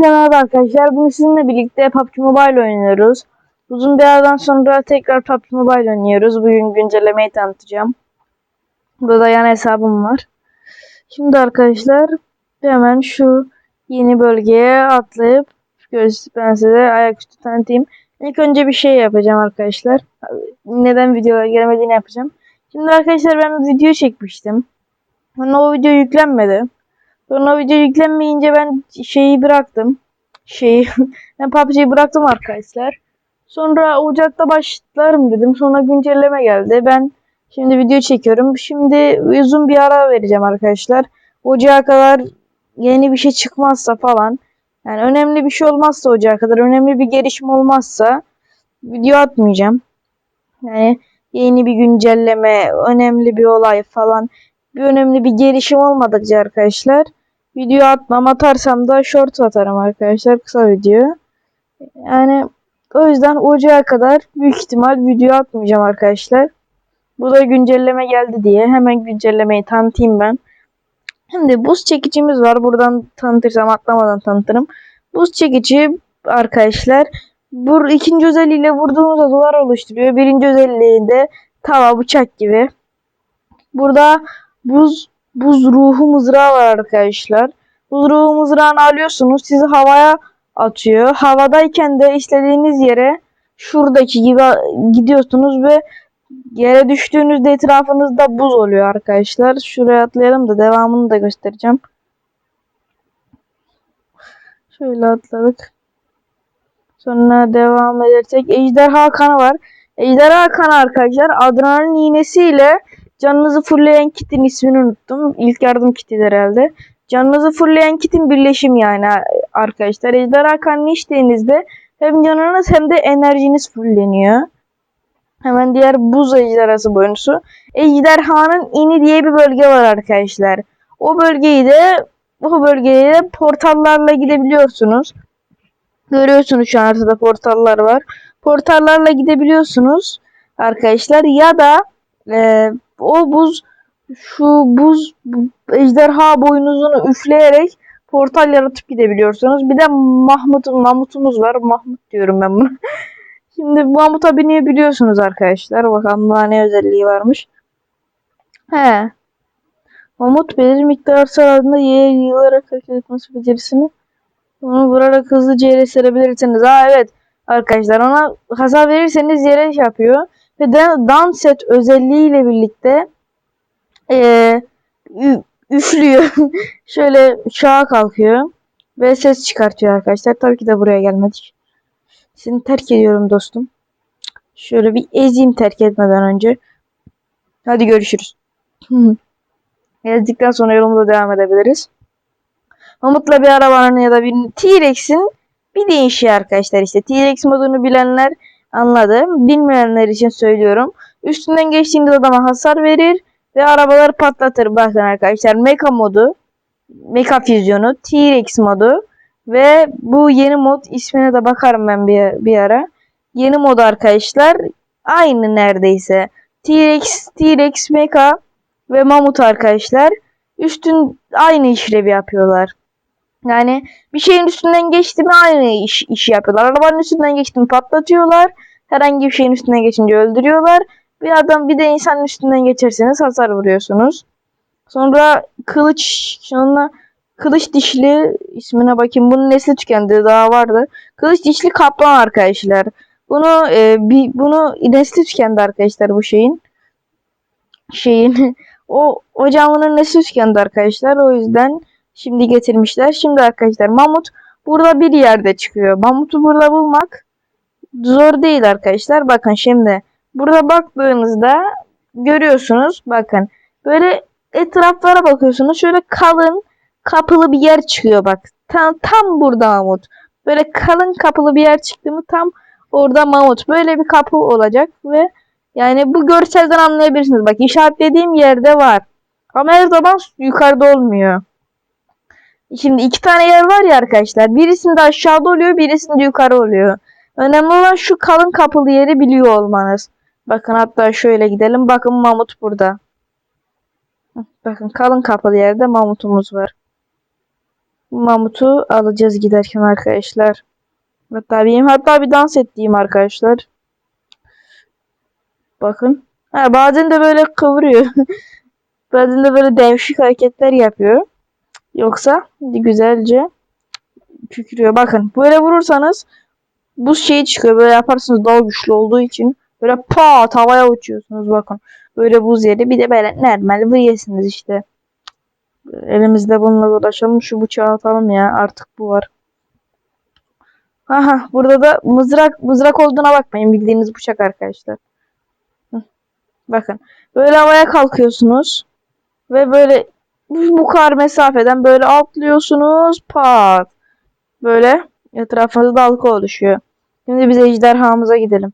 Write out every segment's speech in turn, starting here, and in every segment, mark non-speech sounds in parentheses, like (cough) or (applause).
Merhaba arkadaşlar. Bugün sizinle birlikte PUBG Mobile oynuyoruz. Uzun bir aradan sonra tekrar PUBG Mobile oynuyoruz. Bugün güncellemeyi tanıtacağım. Burada yan hesabım var. Şimdi arkadaşlar hemen şu yeni bölgeye atlayıp ben size ayaküstü tanıtayım. İlk önce bir şey yapacağım arkadaşlar. Neden videolar gelmediğini yapacağım. Şimdi arkadaşlar ben bir video çekmiştim. Sonra o video yüklenmedi. Sonra video yüklenmeyince ben şeyi bıraktım. Şeyi (laughs) ben PUBG'yi bıraktım arkadaşlar. Sonra Ocak'ta başlarım dedim. Sonra güncelleme geldi. Ben şimdi video çekiyorum. Şimdi uzun bir ara vereceğim arkadaşlar. Ocağa kadar yeni bir şey çıkmazsa falan. Yani önemli bir şey olmazsa ocağa kadar. Önemli bir gelişme olmazsa video atmayacağım. Yani yeni bir güncelleme, önemli bir olay falan. Bir önemli bir gelişim olmadıkça arkadaşlar video atmam. Atarsam da short atarım arkadaşlar. Kısa video. Yani o yüzden ocağa kadar büyük ihtimal video atmayacağım arkadaşlar. Bu da güncelleme geldi diye. Hemen güncellemeyi tanıtayım ben. Şimdi buz çekicimiz var. Buradan tanıtırsam atlamadan tanıtırım. Buz çekici arkadaşlar bu ikinci özelliğiyle vurduğunuzda duvar oluşturuyor. Birinci özelliğinde tava bıçak gibi. Burada buz buz ruhu mızrağı var arkadaşlar. Ruhu mızrağını alıyorsunuz. Sizi havaya atıyor. Havadayken de istediğiniz yere şuradaki gibi gidiyorsunuz ve yere düştüğünüzde etrafınızda buz oluyor arkadaşlar. Şuraya atlayalım da devamını da göstereceğim. Şöyle atladık. Sonra devam edersek ejderha kanı var. Ejderha kanı arkadaşlar adrenalin iğnesiyle canınızı fullleyen kitin ismini unuttum. İlk yardım kiti herhalde. Canınızı fullleyen kitin birleşimi yani arkadaşlar. Ejderha kanını içtiğinizde hem canınız hem de enerjiniz fullleniyor. Hemen diğer buz ejderhası boynusu. Ejderhanın ini diye bir bölge var arkadaşlar. O bölgeyi de bu bölgeye de portallarla gidebiliyorsunuz. Görüyorsunuz şu an haritada portallar var. Portallarla gidebiliyorsunuz arkadaşlar. Ya da e, o buz şu buz ejderha boynuzunu üfleyerek portal yaratıp gidebiliyorsunuz. Bir de Mahmut Mahmut'umuz var. Mahmut diyorum ben bunu. (laughs) Şimdi Mahmut'a binebiliyorsunuz arkadaşlar. Bakalım daha ne özelliği varmış. He. Mahmut belirli miktar sırasında Y'ye yığılarak hareket etmesi becerisini onu vurarak hızlıca yere serebilirsiniz. Aa evet arkadaşlar ona hasar verirseniz yere şey yapıyor. Ve de dans et özelliğiyle birlikte ee, üflüyor. (laughs) Şöyle şaha kalkıyor. Ve ses çıkartıyor arkadaşlar. Tabii ki de buraya gelmedik. Seni terk ediyorum dostum. Şöyle bir ezeyim terk etmeden önce. Hadi görüşürüz. (laughs) Ezdikten sonra yolumuza devam edebiliriz. Mamut'la bir arabanın ya da bir T-Rex'in bir değişiği arkadaşlar işte. T-Rex modunu bilenler anladı. Bilmeyenler için söylüyorum. Üstünden geçtiğinde adama hasar verir ve arabalar patlatır. Bakın arkadaşlar Mecha modu, Mecha füzyonu, T-Rex modu ve bu yeni mod ismine de bakarım ben bir, bir ara. Yeni mod arkadaşlar aynı neredeyse. T-Rex, T-Rex, Mecha ve Mamut arkadaşlar üstün aynı işlevi yapıyorlar. Yani bir şeyin üstünden geçti mi aynı iş, işi yapıyorlar. Arabanın üstünden geçti mi patlatıyorlar. Herhangi bir şeyin üstünden geçince öldürüyorlar. Bir adam bir de insanın üstünden geçerseniz hasar vuruyorsunuz. Sonra kılıç şununla kılıç dişli ismine bakayım. Bunun nesli tükendi daha vardı. Kılıç dişli kaplan arkadaşlar. Bunu e, bir bunu nesli tükendi arkadaşlar bu şeyin. Şeyin (laughs) o o canlının nesli tükendi arkadaşlar. O yüzden Şimdi getirmişler. Şimdi arkadaşlar Mamut burada bir yerde çıkıyor. Mamut'u burada bulmak zor değil arkadaşlar. Bakın şimdi burada baktığınızda görüyorsunuz. Bakın böyle etraflara bakıyorsunuz. Şöyle kalın kapılı bir yer çıkıyor bak. Tam, tam burada Mamut. Böyle kalın kapılı bir yer çıktı mı tam orada Mamut. Böyle bir kapı olacak ve yani bu görselden anlayabilirsiniz. Bak işaretlediğim yerde var. Ama her zaman yukarıda olmuyor. Şimdi iki tane yer var ya arkadaşlar. Birisinde aşağıda oluyor, birisinde yukarı oluyor. Önemli olan şu kalın kapılı yeri biliyor olmanız. Bakın hatta şöyle gidelim. Bakın mamut burada. Bakın kalın kapılı yerde mamutumuz var. Mamutu alacağız giderken arkadaşlar. Hatta benim hatta bir dans ettiğim arkadaşlar. Bakın. Ha, bazen de böyle kıvırıyor. (laughs) bazen de böyle devşik hareketler yapıyor. Yoksa güzelce kükürüyor. Bakın böyle vurursanız bu şey çıkıyor. Böyle yaparsınız daha güçlü olduğu için. Böyle pat havaya uçuyorsunuz bakın. Böyle buz yeri. Bir de böyle normal vuruyorsunuz işte. Elimizde bununla dolaşalım. Şu bıçağı atalım ya. Artık bu var. Aha burada da mızrak mızrak olduğuna bakmayın. Bildiğiniz bıçak arkadaşlar. Bakın. Böyle havaya kalkıyorsunuz. Ve böyle bu kadar mesafeden böyle atlıyorsunuz. Pat. Böyle etrafınızda dalga oluşuyor. Şimdi biz ejderhamıza gidelim.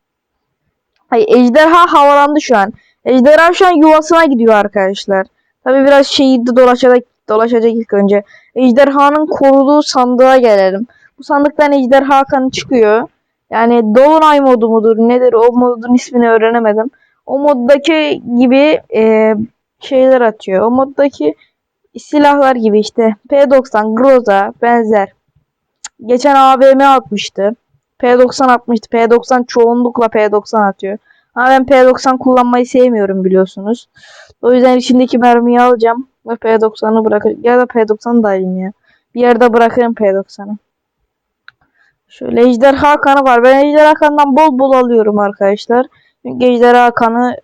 Hayır ejderha havalandı şu an. Ejderha şu an yuvasına gidiyor arkadaşlar. Tabi biraz şeyi dolaşacak, dolaşacak ilk önce. Ejderhanın koruduğu sandığa gelelim. Bu sandıktan ejderha kanı çıkıyor. Yani Dolunay modu mudur nedir o modun ismini öğrenemedim. O moddaki gibi e, şeyler atıyor. O moddaki silahlar gibi işte P90, Groza benzer. Geçen AVM atmıştı. P90 atmıştı. P90 çoğunlukla P90 atıyor. Ama ben P90 kullanmayı sevmiyorum biliyorsunuz. O yüzden içindeki mermiyi alacağım ve P90'ı bırakırım. Ya da P90 da alayım ya. Bir yerde bırakırım P90'ı. Şöyle ejderha kanı var. Ben ejderha kanından bol bol alıyorum arkadaşlar. Çünkü ejderha kanı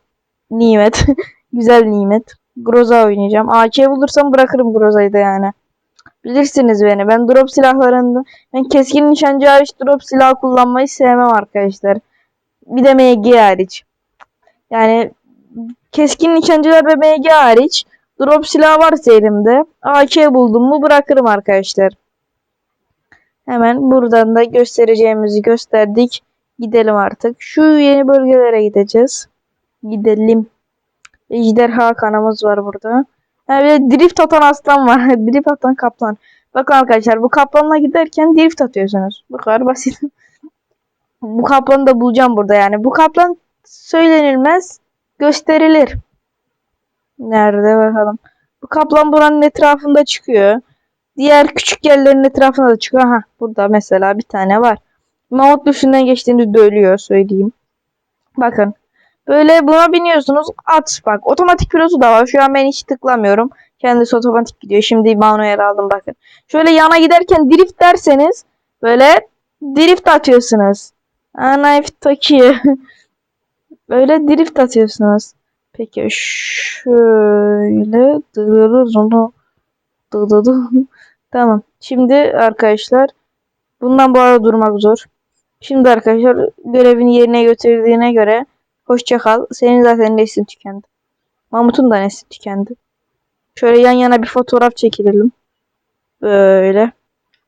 nimet. (laughs) Güzel nimet. Groza oynayacağım. AK bulursam bırakırım Groza'yı da yani. Bilirsiniz beni. Ben drop silahlarında ben keskin nişancı hariç drop silah kullanmayı sevmem arkadaşlar. Bir de MG hariç. Yani keskin nişancılar ve MG hariç drop silah varsa elimde AK buldum mu bırakırım arkadaşlar. Hemen buradan da göstereceğimizi gösterdik. Gidelim artık. Şu yeni bölgelere gideceğiz. Gidelim. Ejderha kanamız var burada. Ha, bir drift atan aslan var. (laughs) drift atan kaplan. Bakın arkadaşlar bu kaplanla giderken drift atıyorsunuz. Bu kadar basit. (laughs) bu kaplanı da bulacağım burada yani. Bu kaplan söylenilmez gösterilir. Nerede bakalım. Bu kaplan buranın etrafında çıkıyor. Diğer küçük yerlerin etrafında da çıkıyor. Ha burada mesela bir tane var. Mamut düşünden geçtiğinde dölüyor söyleyeyim. Bakın. Böyle buna biniyorsunuz. At bak. Otomatik pilotu da var. Şu an ben hiç tıklamıyorum. Kendisi otomatik gidiyor. Şimdi manuel aldım bakın. Şöyle yana giderken drift derseniz böyle drift atıyorsunuz. Knife Taki. (laughs) böyle drift atıyorsunuz. Peki şöyle dırırız onu. Dırırız. Tamam. Şimdi arkadaşlar bundan bu arada durmak zor. Şimdi arkadaşlar görevini yerine götürdüğüne göre hoşça kal. Senin zaten neslin tükendi. Mahmut'un da nesli tükendi. Şöyle yan yana bir fotoğraf çekilelim. Böyle.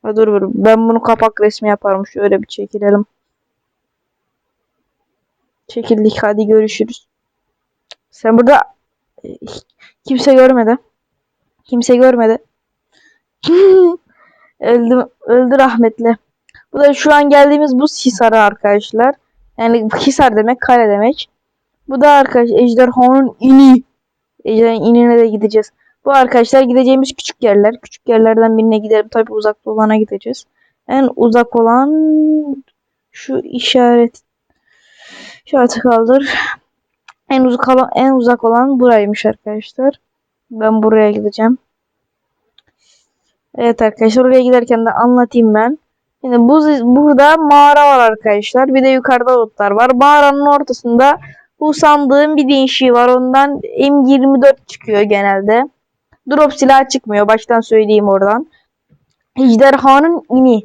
Ha, dur dur. Ben bunu kapak resmi yaparım. Şöyle bir çekilelim. Çekildik. Hadi görüşürüz. Sen burada kimse görmedi. Kimse görmedi. (laughs) öldü, öldü rahmetli. Bu da şu an geldiğimiz bu Hisar'a arkadaşlar. Yani Hisar demek kale demek. Bu da arkadaş Ejderhanın ini. Ejderhanın inine de gideceğiz. Bu arkadaşlar gideceğimiz küçük yerler. Küçük yerlerden birine gidelim. Tabi uzakta olana gideceğiz. En uzak olan şu işaret işareti kaldır. En uzak olan en uzak olan buraymış arkadaşlar. Ben buraya gideceğim. Evet arkadaşlar oraya giderken de anlatayım ben. Şimdi bu burada mağara var arkadaşlar. Bir de yukarıda lootlar var. Mağaranın ortasında bu sandığın bir değişiği var. Ondan M24 çıkıyor genelde. Drop silah çıkmıyor. Baştan söyleyeyim oradan. Ejderhanın ini.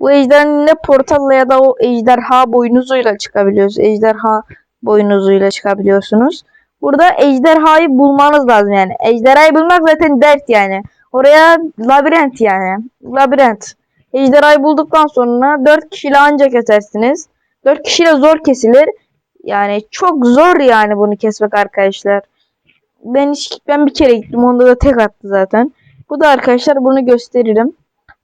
Bu ejderhanın ne portalla ya da o ejderha boynuzuyla çıkabiliyoruz. Ejderha boynuzuyla çıkabiliyorsunuz. Burada ejderhayı bulmanız lazım yani. Ejderhayı bulmak zaten dert yani. Oraya labirent yani. Labirent. Ejderhayı bulduktan sonra 4 kişiyle ancak kesersiniz. 4 kişiyle zor kesilir. Yani çok zor yani bunu kesmek arkadaşlar. Ben hiç, ben bir kere gittim. Onda da tek attı zaten. Bu da arkadaşlar bunu gösteririm.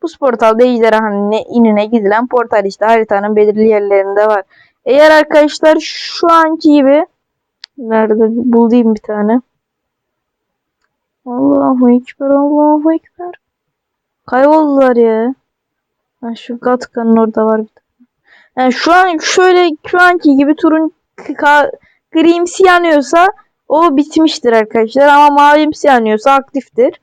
Bu portalda ejderhanın inine gidilen portal işte haritanın belirli yerlerinde var. Eğer arkadaşlar şu anki gibi nerede bulayım bir tane. Allahu Ekber, Allahu Ekber. Kayboldular ya. Ha, şu Gatka'nın orada var bir tane. Yani şu an şöyle şu anki gibi turun grimsi yanıyorsa o bitmiştir arkadaşlar. Ama mavimsi yanıyorsa aktiftir.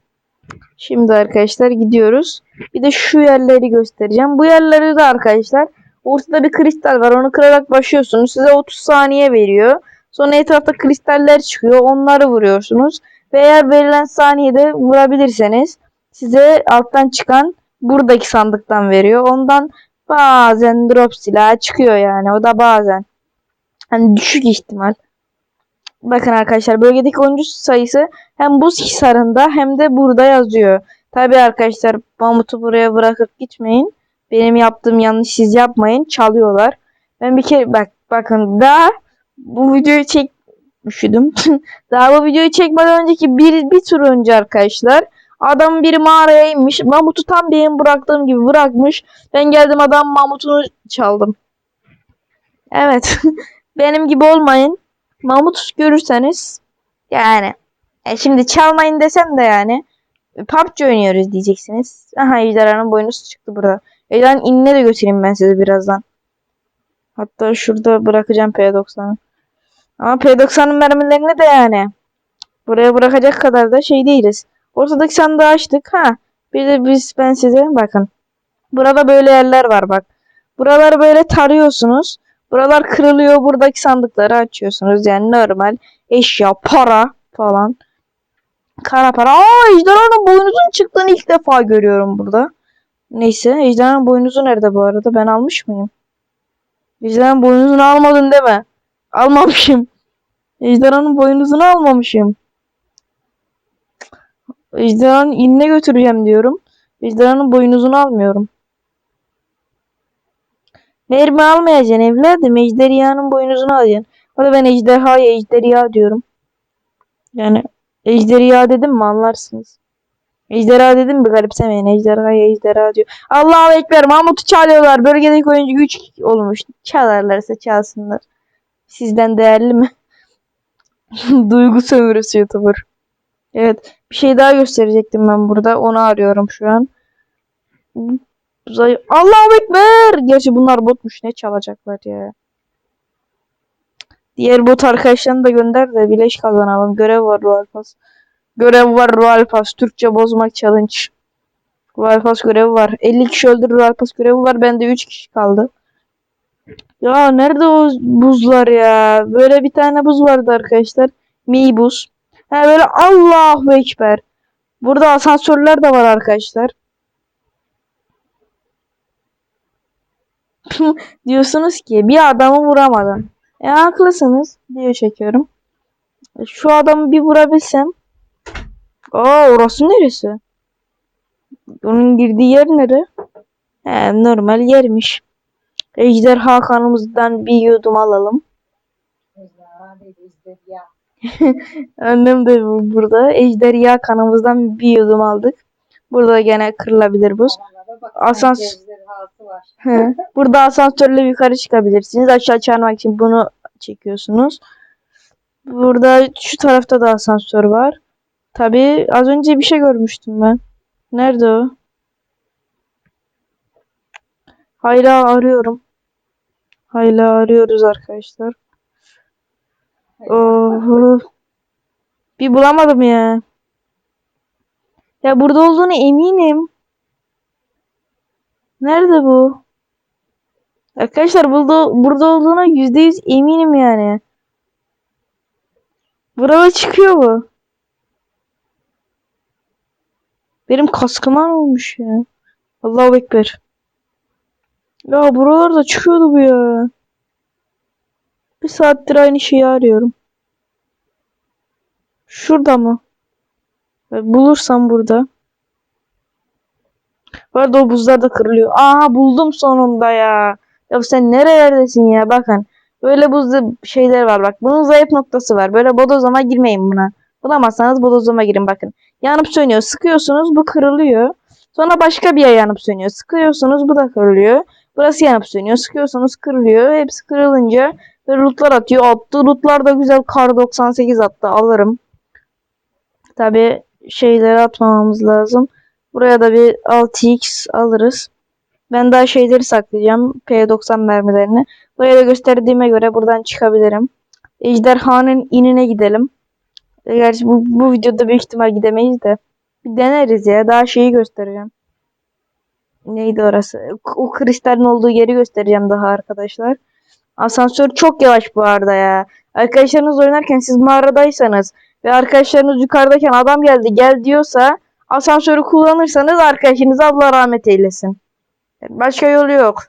Şimdi arkadaşlar gidiyoruz. Bir de şu yerleri göstereceğim. Bu yerleri de arkadaşlar ortada bir kristal var. Onu kırarak başlıyorsunuz. Size 30 saniye veriyor. Sonra etrafta kristaller çıkıyor. Onları vuruyorsunuz. Ve eğer verilen saniyede vurabilirseniz size alttan çıkan buradaki sandıktan veriyor. Ondan bazen drop silahı çıkıyor yani. O da bazen. Hani düşük ihtimal. Bakın arkadaşlar bölgedeki oyuncu sayısı hem buz hisarında hem de burada yazıyor. Tabi arkadaşlar Mamut'u buraya bırakıp gitmeyin. Benim yaptığım yanlış siz yapmayın. Çalıyorlar. Ben bir kere bak bakın daha bu videoyu çek üşüdüm. (laughs) daha bu videoyu çekmeden önceki bir, bir tur önce arkadaşlar adam biri mağaraya inmiş. Mamut'u tam benim bıraktığım gibi bırakmış. Ben geldim adam Mamut'unu çaldım. Evet. (laughs) benim gibi olmayın. Mamut görürseniz yani e şimdi çalmayın desem de yani PUBG oynuyoruz diyeceksiniz. Aha ejderhanın boynuzu çıktı burada. Ejderhanın inine de götüreyim ben size birazdan. Hatta şurada bırakacağım P90'ı. Ama P90'ın mermilerini de yani buraya bırakacak kadar da şey değiliz. Ortadaki sandığı açtık. Ha. Bir de biz ben size bakın. Burada böyle yerler var bak. Buraları böyle tarıyorsunuz. Buralar kırılıyor. Buradaki sandıkları açıyorsunuz. Yani normal eşya, para falan. Kara para. Aa ejderhanın boynuzun çıktığını ilk defa görüyorum burada. Neyse ejderhanın boynuzu nerede bu arada? Ben almış mıyım? Ejderhanın boynuzunu almadın deme. Almamışım. Ejderhanın boynuzunu almamışım. Ejderhanın inine götüreceğim diyorum. Ejderhanın boynuzunu almıyorum. Mermi almayacaksın evladım. Ejderhanın boynuzunu alacaksın. Orada ben ejderhaya ejderha diyorum. Yani ejderha dedim mi anlarsınız. Ejderha dedim mi garipsemeyin. Ejderhaya ejderha diyor. Allahu Ekber. Mahmut'u çalıyorlar. Bölgedeki oyuncu güç olmuş. Çalarlarsa çalsınlar. Sizden değerli mi? (laughs) Duygu sömürüsü YouTuber. Evet. Bir şey daha gösterecektim ben burada. Onu arıyorum şu an. Uzay Allahu Ekber. Gerçi bunlar botmuş. Ne çalacaklar ya. Diğer bot arkadaşlarını da gönder de bileş kazanalım. Görev var Royal Pass. Görev var Royal Pass. Türkçe bozmak challenge. Royal Pass görevi var. 50 kişi öldür Royal Pass görevi var. Bende 3 kişi kaldı. Ya nerede o buzlar ya? Böyle bir tane buz vardı arkadaşlar. Mi buz. Ha böyle Allahu Ekber. Burada asansörler de var arkadaşlar. (laughs) Diyorsunuz ki bir adamı vuramadın. E haklısınız. Diye çekiyorum. Şu adamı bir vurabilsem. Aa orası neresi? Onun girdiği yer nere? He, normal yermiş. Ejderha kanımızdan bir yudum alalım. Ejderha. (laughs) Annem de bu- burada. Ejderha kanımızdan bir yudum aldık. Burada gene kırılabilir buz. Asans-. Burada asansörle yukarı çıkabilirsiniz. Aşağı çağırmak için bunu çekiyorsunuz. Burada şu tarafta da asansör var. Tabii az önce bir şey görmüştüm ben. Nerede o? Hala arıyorum. Hala arıyoruz arkadaşlar. Oh. Bir bulamadım ya. Ya burada olduğunu eminim. Nerede bu? Arkadaşlar burada, burada olduğuna yüzde yüz eminim yani. Burada çıkıyor bu. Benim kaskıma olmuş ya? Allahu Ekber. Ya buralarda çıkıyordu bu ya. Bir saattir aynı şeyi arıyorum. Şurada mı? E, Bulursam burada. Bu arada o buzlar da kırılıyor. Aha buldum sonunda ya. Ya sen nerelerdesin ya bakın. Böyle buzlu şeyler var bak. Bunun zayıf noktası var. Böyle bodozlama girmeyin buna. Bulamazsanız bodozlama girin bakın. Yanıp sönüyor. Sıkıyorsunuz bu kırılıyor. Sonra başka bir yer yanıp sönüyor. Sıkıyorsunuz bu da kırılıyor. Burası yanıp sönüyor. Sıkıyorsunuz kırılıyor. Hepsi kırılınca böyle lootlar atıyor. Attığı lootlar da güzel. Kar 98 attı. Alırım. Tabi şeyleri atmamamız lazım. Buraya da bir 6x alırız. Ben daha şeyleri saklayacağım. P90 mermilerini. Buraya da gösterdiğime göre buradan çıkabilirim. Ejderhanın inine gidelim. E, Gerçi bu, bu videoda büyük ihtimal gidemeyiz de. Bir deneriz ya. Daha şeyi göstereceğim. Neydi orası? O kristalin olduğu yeri göstereceğim daha arkadaşlar. Asansör çok yavaş bu arada ya. Arkadaşlarınız oynarken siz mağaradaysanız ve arkadaşlarınız yukarıdayken adam geldi gel diyorsa asansörü kullanırsanız arkadaşınız Allah rahmet eylesin. Başka yolu yok.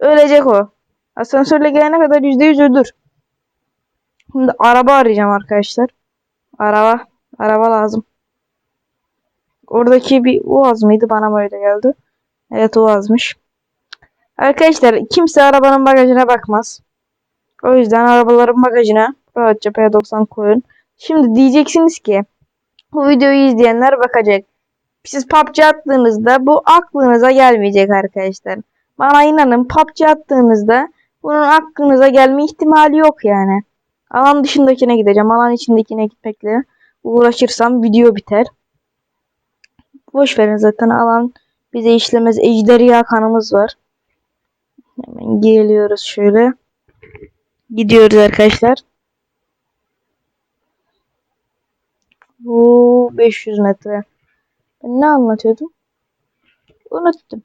Ölecek o. Asansörle gelene kadar %100 ölür. Şimdi araba arayacağım arkadaşlar. Araba. Araba lazım. Oradaki bir Uaz mıydı? Bana mı öyle geldi? Evet Uaz'mış. Arkadaşlar kimse arabanın bagajına bakmaz. O yüzden arabaların bagajına rahatça P90 koyun. Şimdi diyeceksiniz ki bu videoyu izleyenler bakacak. Siz PUBG attığınızda bu aklınıza gelmeyecek arkadaşlar. Bana inanın PUBG attığınızda bunun aklınıza gelme ihtimali yok yani. Alan dışındakine gideceğim. Alan içindekine gitmekle uğraşırsam video biter. Boş verin zaten alan bize işlemez. Ejderha kanımız var. Hemen geliyoruz şöyle. Gidiyoruz arkadaşlar. Bu 500 metre. Ben ne anlatıyordum? Unuttum.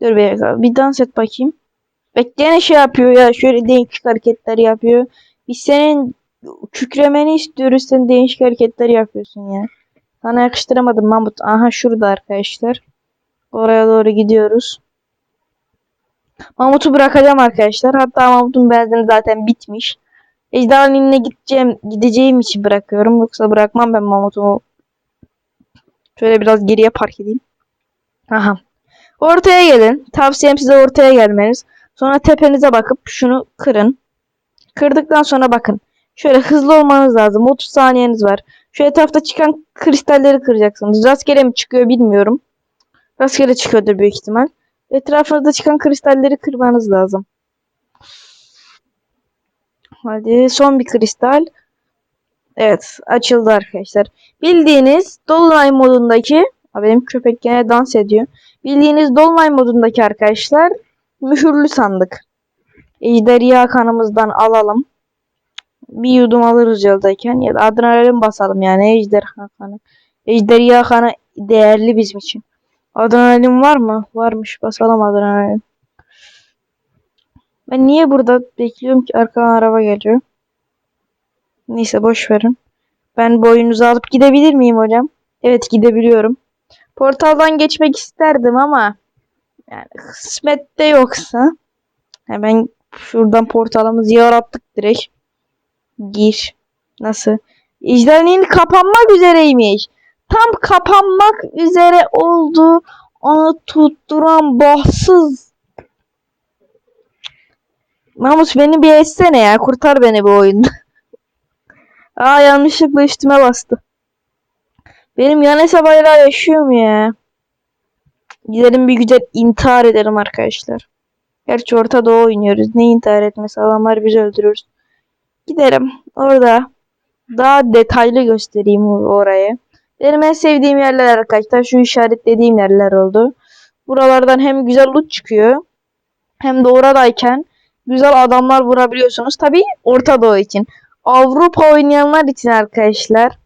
Dur bir dakika. Bir dans et bakayım. Bekleyene şey yapıyor ya. Şöyle değişik hareketler yapıyor. Biz senin kükremeni istiyoruz. Sen değişik hareketler yapıyorsun ya. Sana yakıştıramadım Mahmut. Aha şurada arkadaşlar. Oraya doğru gidiyoruz. Mahmut'u bırakacağım arkadaşlar. Hatta Mahmut'un benzini zaten bitmiş. Ejderhanın gideceğim, gideceğim için bırakıyorum. Yoksa bırakmam ben Mahmut'u. Şöyle biraz geriye park edeyim. Aha. Ortaya gelin. Tavsiyem size ortaya gelmeniz. Sonra tepenize bakıp şunu kırın. Kırdıktan sonra bakın. Şöyle hızlı olmanız lazım. 30 saniyeniz var. Şu etrafta çıkan kristalleri kıracaksınız. Rastgele mi çıkıyor bilmiyorum. Rastgele çıkıyordur büyük ihtimal. Etrafınızda çıkan kristalleri kırmanız lazım. Hadi son bir kristal. Evet açıldı arkadaşlar. Bildiğiniz Dolunay modundaki benim köpek gene dans ediyor. Bildiğiniz Dolunay modundaki arkadaşlar mühürlü sandık. Ejderha kanımızdan alalım. Bir yudum alırız yoldayken ya da adrenalin basalım yani ejderha kanı. Ejderha kanı değerli bizim için. Adrenalin var mı? Varmış. Basalım adrenalin. Ben niye burada bekliyorum ki arkadan araba geliyor? Neyse boş verin. Ben boyunuzu alıp gidebilir miyim hocam? Evet gidebiliyorum. Portaldan geçmek isterdim ama yani kısmette yoksa hemen şuradan portalımızı yarattık direkt. Gir. Nasıl? İcranin kapanmak üzereymiş. Tam kapanmak üzere oldu. Onu tutturan bahtsız. Mahmut beni bir etsene ya. Kurtar beni bu oyunda. (laughs) Aa yanlışlıkla üstüme bastı. Benim yan hesap hala yaşıyor mu ya? Gidelim bir güzel intihar edelim arkadaşlar. Gerçi Orta Doğu oynuyoruz. Ne intihar etmesi? Adamlar bizi öldürür. Gidelim. Orada daha detaylı göstereyim orayı. Benim en sevdiğim yerler arkadaşlar şu işaretlediğim yerler oldu. Buralardan hem güzel loot çıkıyor hem de oradayken güzel adamlar vurabiliyorsunuz. Tabi Orta Doğu için. Avrupa oynayanlar için arkadaşlar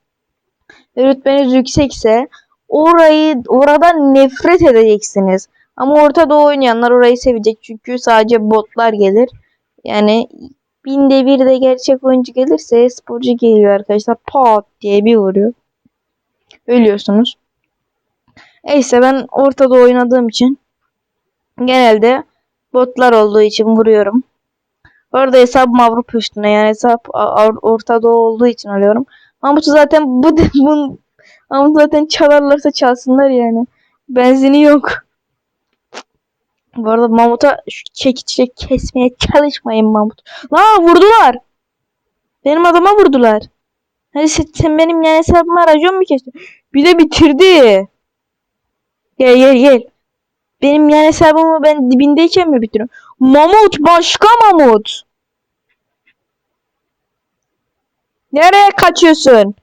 rütbeniz yüksekse orayı oradan nefret edeceksiniz. Ama Orta Doğu oynayanlar orayı sevecek çünkü sadece botlar gelir. Yani binde bir de gerçek oyuncu gelirse sporcu geliyor arkadaşlar. Pat diye bir vuruyor. Ölüyorsunuz. Neyse ben ortada oynadığım için genelde botlar olduğu için vuruyorum. Orada hesabım Avrupa üstüne yani hesap Orta Doğu olduğu için alıyorum. Mahmut'u zaten bu (laughs) bu Mahmut zaten çalarlarsa çalsınlar yani. Benzini yok. Bu arada Mahmut'a şu çekiçle kesmeye çalışmayın Mahmut. La vurdular. Benim adama vurdular. Hadi sen, sen benim yani hesabıma racon mu kestin? Bir de bitirdi. Gel gel gel. Benim yani hesabımı ben dibindeyken mi bitiriyorum? Mamut başka Mamut. Nereye kaçıyorsun?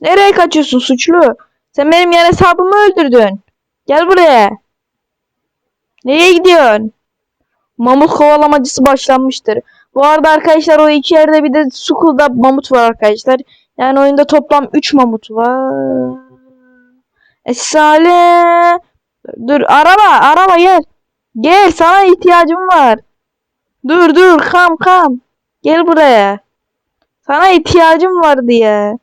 Nereye kaçıyorsun suçlu? Sen benim yan hesabımı öldürdün. Gel buraya. Nereye gidiyorsun? Mamut kovalamacısı başlanmıştır. Bu arada arkadaşlar o iki yerde bir de Sukul'da mamut var arkadaşlar. Yani oyunda toplam 3 mamut var. Esale. Dur araba araba gel. Gel sana ihtiyacım var. Dur dur kam kam. Gel buraya. Sana ihtiyacım var diye.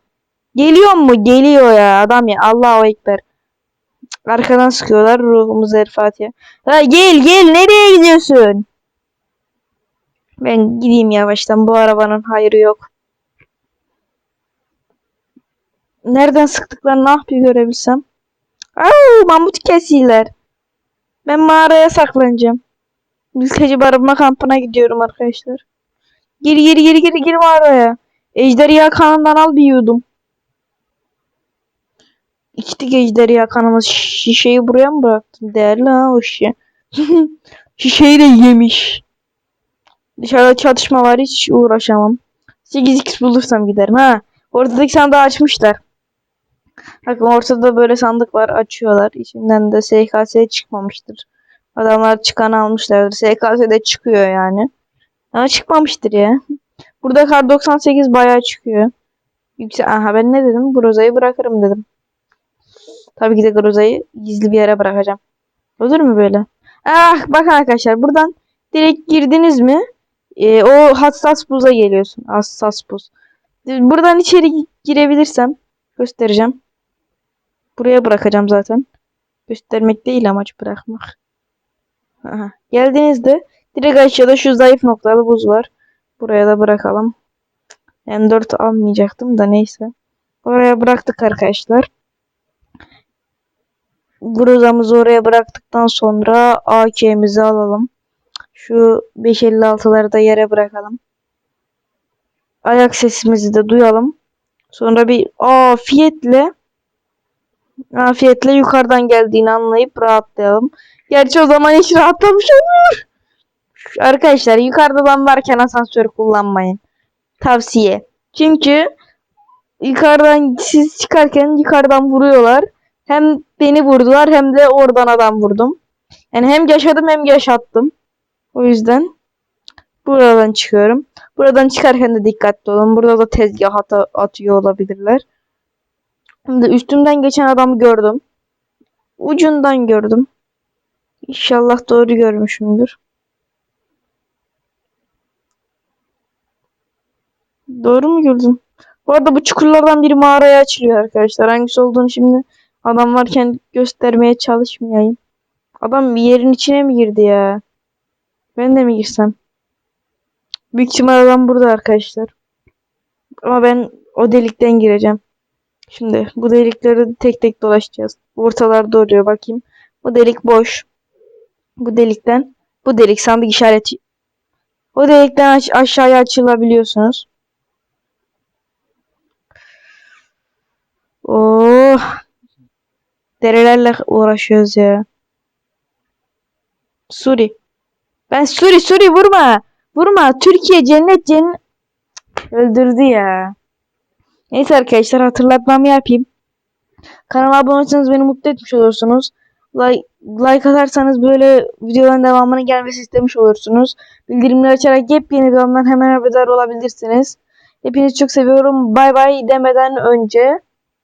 Geliyor mu? Geliyor ya adam ya. Allahu Ekber. Arkadan sıkıyorlar. Ruhumuz el Fatiha. Ha, gel gel. Nereye gidiyorsun? Ben gideyim yavaştan. Bu arabanın hayrı yok. Nereden sıktıklarını ne yapıyor görebilsem. Au, mamut kesiler. Ben mağaraya saklanacağım. Mülteci barınma kampına gidiyorum arkadaşlar. Gir gir gir gir gir mağaraya. Ejderha kanından al bir yudum. İçtik ejderha kanımız. Şişeyi buraya mı bıraktım? Değerli ha o şişe. (laughs) Şişeyi de yemiş. Dışarıda çatışma var hiç uğraşamam. 8x bulursam giderim ha. Ortadaki sandığı açmışlar. Bakın ortada böyle sandık var açıyorlar. İçinden de SKS çıkmamıştır. Adamlar çıkan almışlardır. SKS de çıkıyor yani. Ama çıkmamıştır ya. Burada kar 98 bayağı çıkıyor. Yüksek. Aha ben ne dedim? Groza'yı bırakırım dedim. Tabii ki de Groza'yı gizli bir yere bırakacağım. Olur mu böyle? Ah bakın arkadaşlar buradan direkt girdiniz mi? Ee, o hassas buza geliyorsun. Hassas buz. Buradan içeri girebilirsem göstereceğim. Buraya bırakacağım zaten. Göstermek değil amaç bırakmak. Aha. Geldiğinizde direkt aşağıda şu zayıf noktalı buz var. Buraya da bırakalım. M4 almayacaktım da neyse. Oraya bıraktık arkadaşlar. Grozamızı oraya bıraktıktan sonra AK'mizi alalım. Şu 556'ları da yere bırakalım. Ayak sesimizi de duyalım. Sonra bir afiyetle afiyetle yukarıdan geldiğini anlayıp rahatlayalım. Gerçi o zaman hiç rahatlamış olur. Arkadaşlar yukarıda adam varken asansör kullanmayın. Tavsiye. Çünkü yukarıdan siz çıkarken yukarıdan vuruyorlar. Hem beni vurdular hem de oradan adam vurdum. Yani hem yaşadım hem yaşattım. O yüzden buradan çıkıyorum. Buradan çıkarken de dikkatli olun. Burada da tezgah ata- atıyor olabilirler. Şimdi üstümden geçen adamı gördüm. Ucundan gördüm. İnşallah doğru görmüşümdür. Doğru mu gördüm? Bu arada bu çukurlardan biri mağaraya açılıyor arkadaşlar. Hangisi olduğunu şimdi adam varken göstermeye çalışmayayım. Adam bir yerin içine mi girdi ya? Ben de mi girsem? Büyük ihtimal adam burada arkadaşlar. Ama ben o delikten gireceğim. Şimdi bu delikleri tek tek dolaşacağız. Ortalarda oluyor bakayım. Bu delik boş. Bu delikten bu delik sandık işareti. O delikten aş- aşağıya açılabiliyorsunuz. Oh. Derelerle uğraşıyoruz ya. Suri. Ben Suri Suri vurma. Vurma. Türkiye cennet cennet. Öldürdü ya. Neyse arkadaşlar hatırlatmamı yapayım. Kanala abone olursanız beni mutlu etmiş olursunuz. Like, like atarsanız böyle videoların devamının gelmesi istemiş olursunuz. Bildirimleri açarak yepyeni videolardan hemen haberdar olabilirsiniz. Hepinizi çok seviyorum. Bay bay demeden önce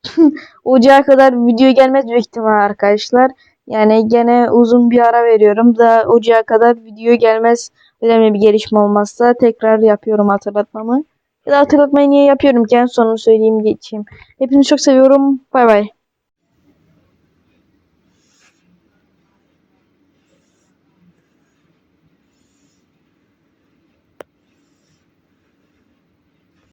(laughs) Ocağa kadar video gelmez büyük ihtimal arkadaşlar. Yani gene uzun bir ara veriyorum da ocağa kadar video gelmez. Önemli bir gelişme olmazsa tekrar yapıyorum hatırlatmamı. Ya da hatırlatmayı niye yapıyorum ki en sonunu söyleyeyim geçeyim. Hepinizi çok seviyorum. Bay bay.